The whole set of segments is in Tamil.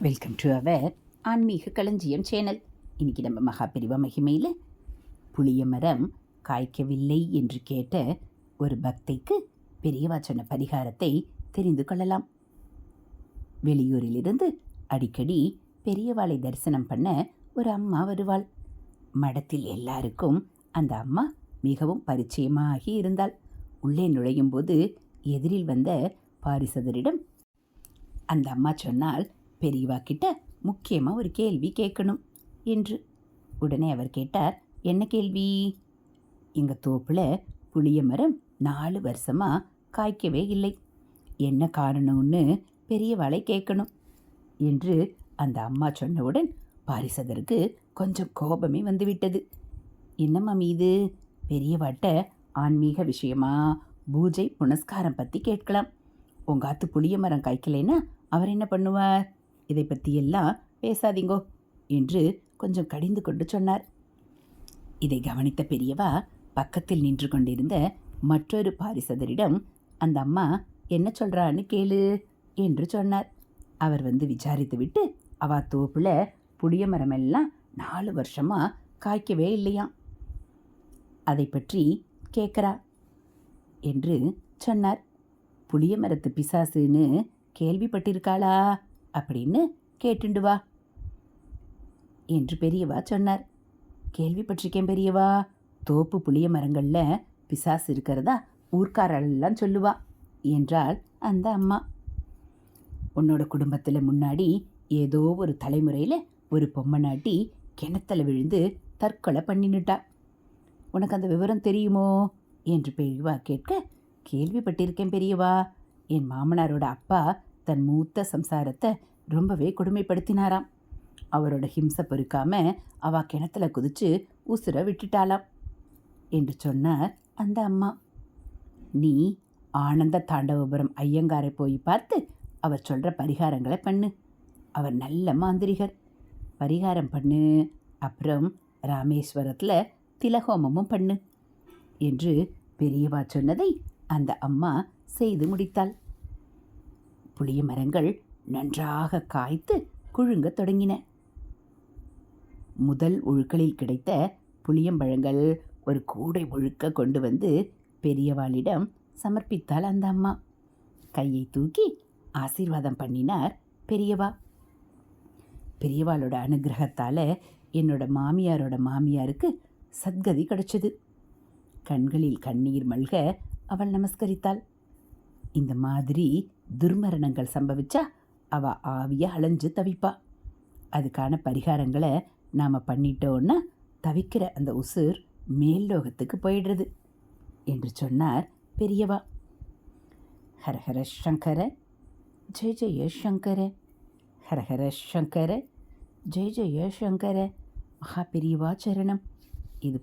வெல்கம் டு அவர் ஆன்மீக களஞ்சியம் சேனல் இன்னைக்கு நம்ம மகாபிரிவ மகிமையில் புளிய மரம் காய்க்கவில்லை என்று கேட்ட ஒரு பக்தைக்கு பெரியவா சொன்ன பரிகாரத்தை தெரிந்து கொள்ளலாம். வெளியூரிலிருந்து அடிக்கடி பெரியவாளை தரிசனம் பண்ண ஒரு அம்மா வருவாள். மடத்தில் எல்லாருக்கும் அந்த அம்மா மிகவும் பரிச்சயமாகி இருந்தாள். உள்ளே நுழையும் போது எதிரில் வந்த பாரிசதரிடம் அந்த அம்மா சொன்னால் பெரியவா கிட்ட முக்கியமாக ஒரு கேள்வி கேட்கணும் என்று. உடனே அவர் கேட்டார் என்ன கேள்வி? எங்கள் தோப்பில் புளிய மரம் நாலு வருஷமாக காய்க்கவே இல்லை. என்ன காரணம்னு பெரியவாளை கேட்கணும் என்று அந்த அம்மா சொன்னவுடன் பாரிசதருக்கு கொஞ்சம் கோபமே வந்துவிட்டது. என்னம்மா மீது? இது பெரியவாட்ட ஆன்மீக விஷயமா பூஜை புனஸ்காரம் பற்றி கேட்கலாம். உங்கள் ஆத்து புளிய மரம் காய்க்கலைன்னா அவர் என்ன பண்ணுவார்? இதை பற்றியெல்லாம் பேசாதீங்கோ என்று கொஞ்சம் கடிந்து கொண்டு சொன்னார். இதை கவனித்த பெரியவா பக்கத்தில் நின்று கொண்டிருந்த மற்றொரு பாரிசதரிடம் அந்த அம்மா என்ன சொல்கிறான்னு கேளு என்று சொன்னார். அவர் வந்து விசாரித்து விட்டு அவ தோப்பில் புளிய மரமெல்லாம் நாலு வருஷமா காய்க்கவே இல்லையாம். அதை பற்றி கேட்குறா என்று சொன்னார். புளிய மரத்து பிசாசுன்னு கேள்விப்பட்டிருக்காளா? அப்படின்னு கேட்டுண்டு வா. என்று பெரியவா சொன்னார். கேள்விப்பட்டிருக்கேன் பெரியவா. தோப்பு புளிய மரங்களில் பிசாசு இருக்கிறதா ஊர்க்காரெல்லாம் சொல்லுவா என்றாள் அந்த அம்மா. உன்னோட குடும்பத்தில் முன்னாடி ஏதோ ஒரு தலைமுறையில் ஒரு பொம்மை நாட்டி கிணத்துல விழுந்து தற்கொலை பண்ணினுட்டா. உனக்கு அந்த விவரம் தெரியுமோ? என்று பெரியவா கேட்க கேள்விப்பட்டிருக்கேன் பெரியவா. என் மாமனாரோட அப்பா தன் மூத்த சம்சாரத்தை ரொம்பவே கொடுமைப்படுத்தினாராம். அவரோட ஹிம்சை பொறுக்காம அவ கிணத்துல குதிச்சு உசுர விட்டுட்டாளாம் என்று சொன்னார் அந்த அம்மா. நீ ஆனந்த தாண்டவபுரம் ஐயங்காரை போய் பார்த்து அவர் சொல்கிற பரிகாரங்களை பண்ணு. அவர் நல்ல மாந்திரிகர். பரிகாரம் பண்ணு அப்புறம் ராமேஸ்வரத்தில் திலகோமமும் பண்ணு என்று பெரியவா சொன்னதை அந்த அம்மா செய்து முடித்தாள். புளிய மரங்கள் நன்றாக காய்த்து குழுங்கத் தொடங்கின. முதல் ஒழுக்களில் கிடைத்த புளியம்பழங்கள் ஒரு கூடை ஒழுக்க கொண்டு வந்து பெரியவாளிடம் சமர்ப்பித்தாள் அந்த அம்மா. கையை தூக்கி ஆசீர்வாதம் பண்ணினார் பெரியவா. பெரியவாளோட அனுகிரகத்தால் என்னோட மாமியாரோட மாமியாருக்கு சத்கதி கிடைச்சது. கண்களில் கண்ணீர் மல்க அவள் நமஸ்கரித்தாள். இந்த மாதிரி துர்மரணங்கள் சம்பவிச்சா அவ ஆவியை அலைஞ்சு தவிப்பா. அதுக்கான பரிகாரங்களை நாம் பண்ணிட்டோன்னா தவிக்கிற அந்த உசுர் மேல்லோகத்துக்கு போயிடுறது என்று சொன்னார் பெரியவா. ஹரஹர சங்கர ஜெய ஜெய சங்கர. ஹரஹர சங்கர ஜெய ஜெய சங்கர. மகா பெரியவா சரணம். இது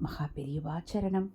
மகா பெரியவாச்சரணம்